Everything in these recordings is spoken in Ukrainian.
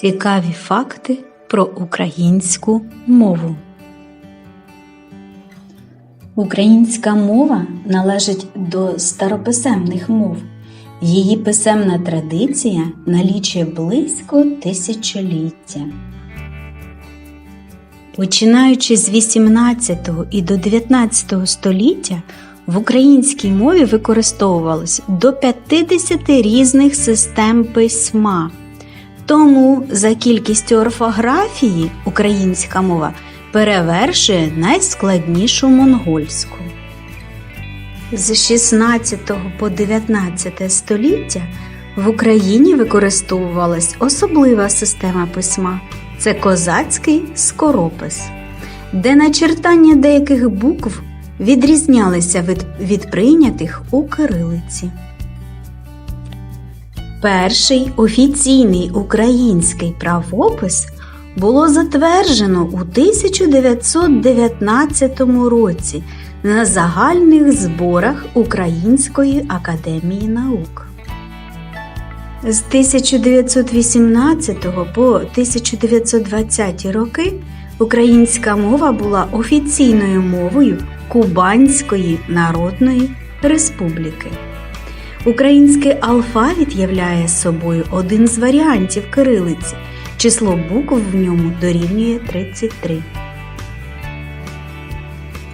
Цікаві факти про українську мову. Українська мова належить до старописемних мов. Її писемна традиція налічує близько тисячоліття. Починаючи з 18 і до 19 століття в українській мові використовувалось до 50 різних систем письма. Тому за кількістю орфографії українська мова перевершує найскладнішу монгольську. З 16 по 19 століття в Україні використовувалась особлива система письма це козацький скоропис, де начертання деяких букв відрізнялися від, від прийнятих у кирилиці. Перший офіційний український правопис було затверджено у 1919 році на загальних зборах Української академії наук. З 1918 по 1920 роки українська мова була офіційною мовою Кубанської Народної Республіки. Український алфавіт являє собою один з варіантів кирилиці. Число букв в ньому дорівнює 33.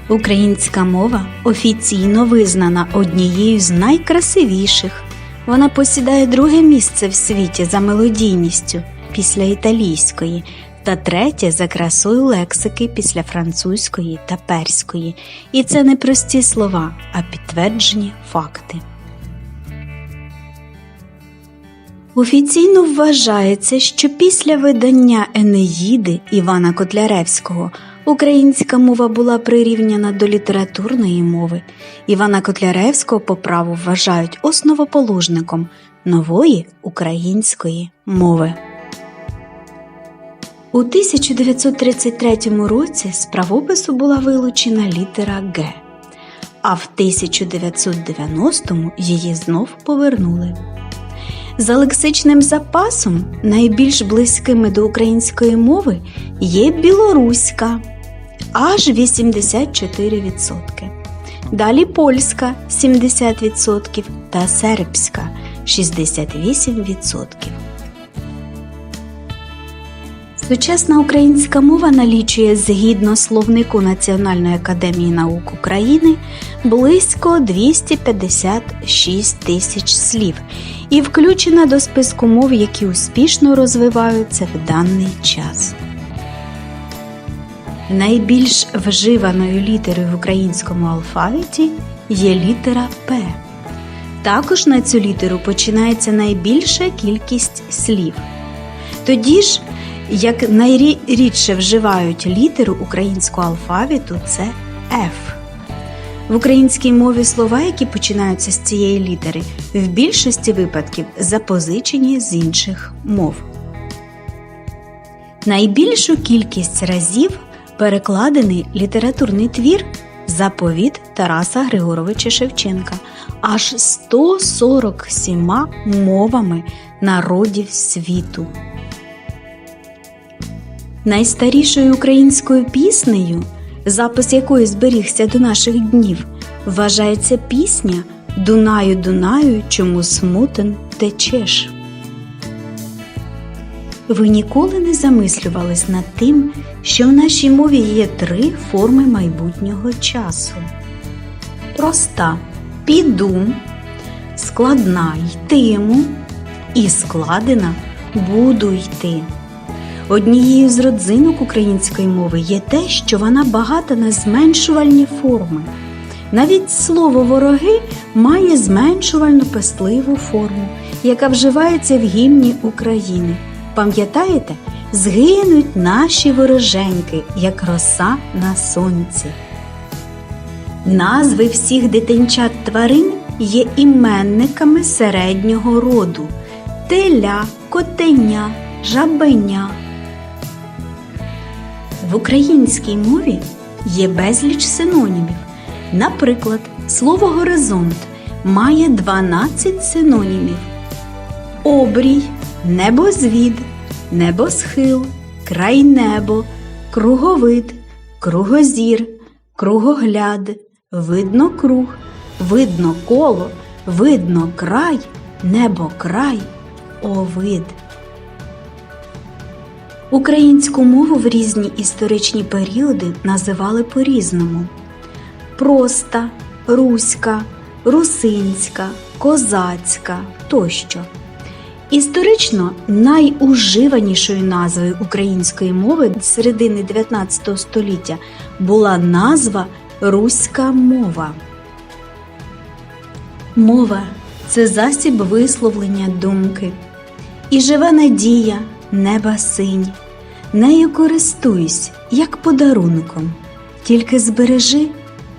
Українська мова офіційно визнана однією з найкрасивіших. Вона посідає друге місце в світі за мелодійністю після італійської та третє за красою лексики після французької та перської. І це не прості слова, а підтверджені факти. Офіційно вважається, що після видання Енеїди Івана Котляревського українська мова була прирівняна до літературної мови. Івана Котляревського по праву вважають основоположником нової української мови. У 1933 році з правопису була вилучена літера Г, а в 1990-му її знов повернули. За лексичним запасом найбільш близькими до української мови є білоруська аж 84%. Далі польська 70% та сербська 68%. Сучасна українська мова налічує згідно словнику Національної академії наук України близько 256 тисяч слів і включена до списку мов, які успішно розвиваються в даний час. Найбільш вживаною літерою в українському алфавіті є літера П. Також на цю літеру починається найбільша кількість слів. Тоді ж, як найрідше вживають літеру українського алфавіту, це Ф. В українській мові слова, які починаються з цієї літери, в більшості випадків запозичені з інших мов. Найбільшу кількість разів перекладений літературний твір Заповіт Тараса Григоровича Шевченка аж 147 мовами народів світу. Найстарішою українською піснею, запис якої зберігся до наших днів, вважається пісня Дунаю, Дунаю, чому смутен течеш. Ви ніколи не замислювались над тим, що в нашій мові є три форми майбутнього часу: проста піду, складна йтиму і складена буду йти. Однією з родзинок української мови є те, що вона багата на зменшувальні форми. Навіть слово вороги має зменшувальну пестливу форму, яка вживається в гімні України. Пам'ятаєте, згинуть наші вороженьки, як роса на сонці. Назви всіх дитинчат тварин є іменниками середнього роду теля, котеня, жабеня. В українській мові є безліч синонімів. Наприклад, слово горизонт має 12 синонімів: обрій, небозвід, небосхил, край небо, круговид, кругозір, кругогляд, видно круг, видно коло, видно край, небо край, овид. Українську мову в різні історичні періоди називали по-різному: проста, руська, русинська, козацька тощо. Історично найуживанішою назвою української мови з середини 19 століття була назва Руська мова. Мова це засіб висловлення думки. І живе надія, неба синь. Нею користуйсь, як подарунком, тільки збережи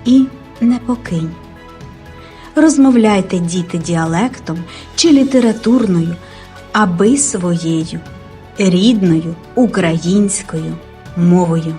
і не покинь. Розмовляйте, діти, діалектом чи літературною, аби своєю, рідною українською мовою.